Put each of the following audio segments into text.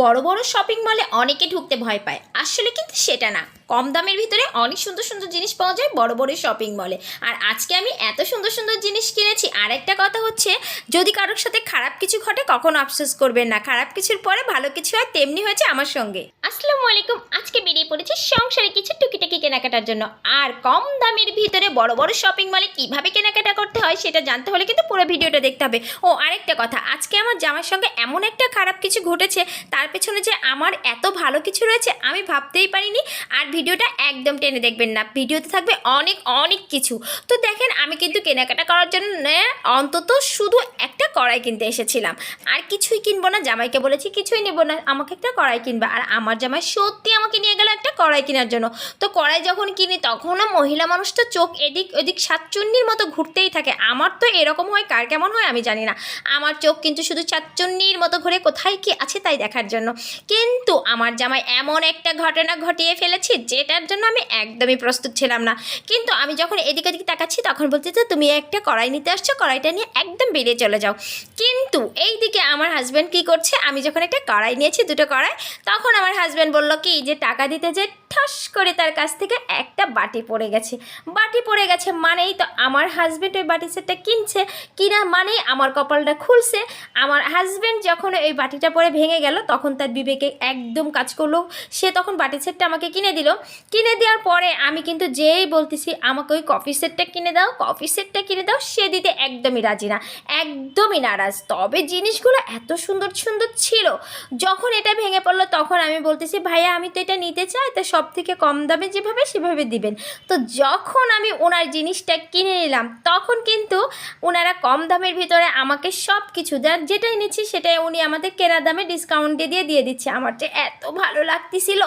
বড় বড় শপিং মলে অনেকে ঢুকতে ভয় পায়। আসলে কিন্তু সেটা না। কম দামের ভিতরে অনেক সুন্দর সুন্দর জিনিস পাওয়া যায় বড় বড় শপিং মলে আর আজকে আমি এত সুন্দর সুন্দর জিনিস কিনেছি, আর একটা কথা হচ্ছে, যদি কারোর সাথে খারাপ কিছু ঘটে, কখনো আফসোস করবেন না। খারাপ কিছুর পরে ভালো কিছু হয় তেমনি হয়েছে আমার সঙ্গে। আসসালামু আলাইকুম। আজকে বেরিয়ে পড়েছি সংসারে কিছু টুকিটাকি কেনাকাটার জন্য। আর কম দামের ভিতরে বড় বড় শপিং মলে কীভাবে কেনাকাটা করতে হয় সেটা জানতে হলে কিন্তু পুরো ভিডিওটা দেখতে হবে। ও, আরেকটা কথা। আজকে আমার জামার সঙ্গে এমন একটা খারাপ কিছু ঘটেছে, তার পেছনে যে আমার এত ভালো কিছু রয়েছে আমি ভাবতেই পারিনি। আর ভিডিওটা একদম টেনে দেখবেন না। ভিডিওতে থাকবে অনেক অনেক কিছু। তো দেখেন, আমি কিন্তু কেনাকাটা করার জন্য অন্তত শুধু একটা কড়াই কিনতে এসেছিলাম। আর কিছুই কিনবো না, জামাইকে বলেছি কিছুই নেব না, আমাকে একটা কড়াই কিনবা। আর আমার জামাই সত্যি আমাকে নিয়ে গেল একটা কড়াই কেনার জন্য। তো কড়াই যখন কিনি তখনও মহিলা মানুষ তো চোখ এদিক ওদিক সাতচুন্নির মতো ঘুরতেই থাকে। আমার তো এরকম হয়, কার কেমন হয় আমি জানি না। আমার চোখ কিন্তু শুধু চাচ্চুন্নির মতো ঘুরে কোথায় কি আছে তাই দেখার জন্য। কিন্তু আমার জামাই এমন একটা ঘটনা ঘটিয়ে ফেলেছি, যেটার জন্য আমি একদমই প্রস্তুত ছিলাম না। কিন্তু আমি যখন এদিক দিকে তাকাচ্ছি, তখন বলতে যে, তুমি একটা কড়াই নিতে আসছো, কড়াইটা নিয়ে একদম বেরিয়ে চলে যাও। কিন্তু এই দিকে আমার হাজব্যান্ড কি করছে? আমি যখন একটা কড়াই নিয়েছি, দুটো কড়াই, তখন আমার হাজব্যান্ড বলল, কি যে টাকা দিতে যে ঠাস করে তার কাছ থেকে একটা বাটি পড়ে গেছে। বাটি পড়ে গেছে মানেই তো আমার হাজব্যান্ড ওই বাটি সেটটা কিনছে। কিনা মানেই আমার কপালটা খুলছে। আমার হাজব্যান্ড যখন ওই বাটিটা পরে ভেঙে গেল, তখন তার বিবেকে একদম কাজ করল। সে তখন বাটি সেটটা আমাকে কিনে দিল। কিনে দেওয়ার পরে আমি কিন্তু যেই বলতেছি, আমাকে ওই কফি সেটটা কিনে দাও কফি সেটটা কিনে দাও, সে দিতে একদমই রাজি না। একদমই নারাজ। তবে জিনিসগুলো এত সুন্দর সুন্দর ছিল। যখন এটা ভেঙে পড়ল, তখন আমি বলতেছি, ভাইয়া, আমি তো এটা নিতে চাই, তো সব থেকে কম দামে যেভাবে সেভাবে দিবেন। তো যখন আমি ওনার জিনিসটা কিনে নিলাম, তখন কিন্তু ওনারা কম দামের ভিতরে আমাকে সব কিছু যার যেটাই নিচ্ছি সেটাই উনি আমাদের কেনা দামে ডিসকাউন্টে দিয়ে দিয়ে দিচ্ছে। আমার যে এত ভালো লাগতেছিল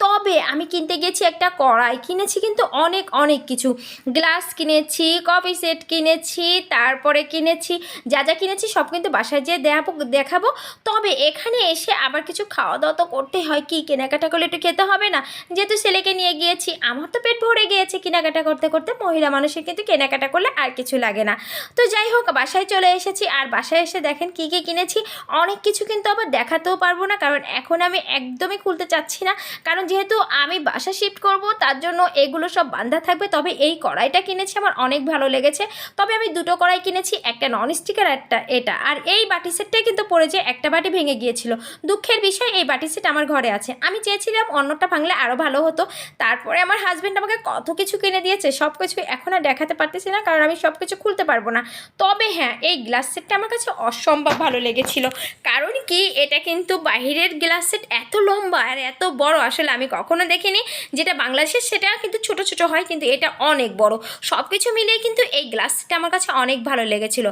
তবে আমি কিনতে গেছি একটা কড়াই। কিনেছি কিন্তু অনেক অনেক কিছু। গ্লাস কিনেছি, কফি সেট কিনেছি, তারপরে কিনেছি, যা যা কিনেছি সব কিন্তু বাসায় যেয়ে দেখাবো দেখাবো। তবে এখানে এসে আবার কিছু খাওয়া দাওয়া তো করতে হয়, কি কেনাকাটা করলে একটু খেতে হবে না? যেহেতু ছেলেকে নিয়ে গিয়েছি, আমার তো পেট ভরে গিয়েছে কেনাকাটা করতে করতে। মহিলা মানুষের কিন্তু কেনাকাটা করলে আর কিছু লাগে না। তো যাই হোক, বাসায় চলে এসেছি। আর বাসায় এসে দেখেন কী কী কিনেছি। অনেক কিছু কিন্তু আবার দেখাতেও পারব না, কারণ এখন আমি একদমই খুলতে চাচ্ছি না। কারণ যেহেতু আমি বাসা শিফট করব, তার জন্য এগুলো সব বান্ধা থাকবে। তবে এই কড়াইটা কিনেছি, আমার অনেক ভালো লেগেছে। তবে আমি দুটো কড়াই কিনেছি, একটা নন স্টিকার একটা এটা। আর এই বাটি সেটটাই কিন্তু পড়েছে একটা বাটি ভেঙে গিয়েছিল। দুঃখের বিষয়, এই বাটি সেট আমার ঘরে আছে। আমি চেয়েছিলাম অন্যটা ভাঙলে আরও ভালো হতো। তারপরে আমার হাজব্যান্ড আমাকে কত কিছু কিনে দিয়েছে, সব কিছু এখন আর দেখাতে পারতেছি না, কারণ আমি সব কিছু খুলতে পারব না। তবে হ্যাঁ এই গ্লাস সেটটা আমার কাছে অসম্ভব ভালো লেগেছিল। কারণ কি, এটা কিন্তু বাহিরের গ্লাস সেট এত লম্বা আর এত বড়, আসলে আমি কখনো দেখিনি। যেটা বাংলাদেশের সেটা কিন্তু ছোট ছোট হয়, কিন্তু এটা অনেক বড়। সব কিছু মিলিয়ে কিন্তু এই গ্লাসটা আমার কাছে অনেক ভালো লেগেছিল।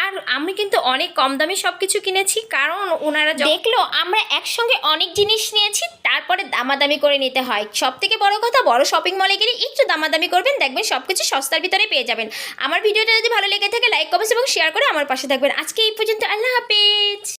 আর আমি কিন্তু অনেক কম দামে সব কিছু কিনেছি, কারণ ওনারা দেখল, আমরা একসঙ্গে অনেক জিনিস নিয়েছি, তারপরে দামাদামি করে নিতে হয়। সব থেকে বড় কথা, বড় শপিং মলে গেলে একটু দামাদামি করবেন, দেখবেন সব কিছু সস্তার ভিতরে পেয়ে যাবেন। আমার ভিডিওটা যদি ভালো লেগে থাকে লাইক কমেন্টস এবং শেয়ার করে আমার পাশে থাকবেন। আজকে এই পর্যন্ত, আল্লাহ হাফেজ।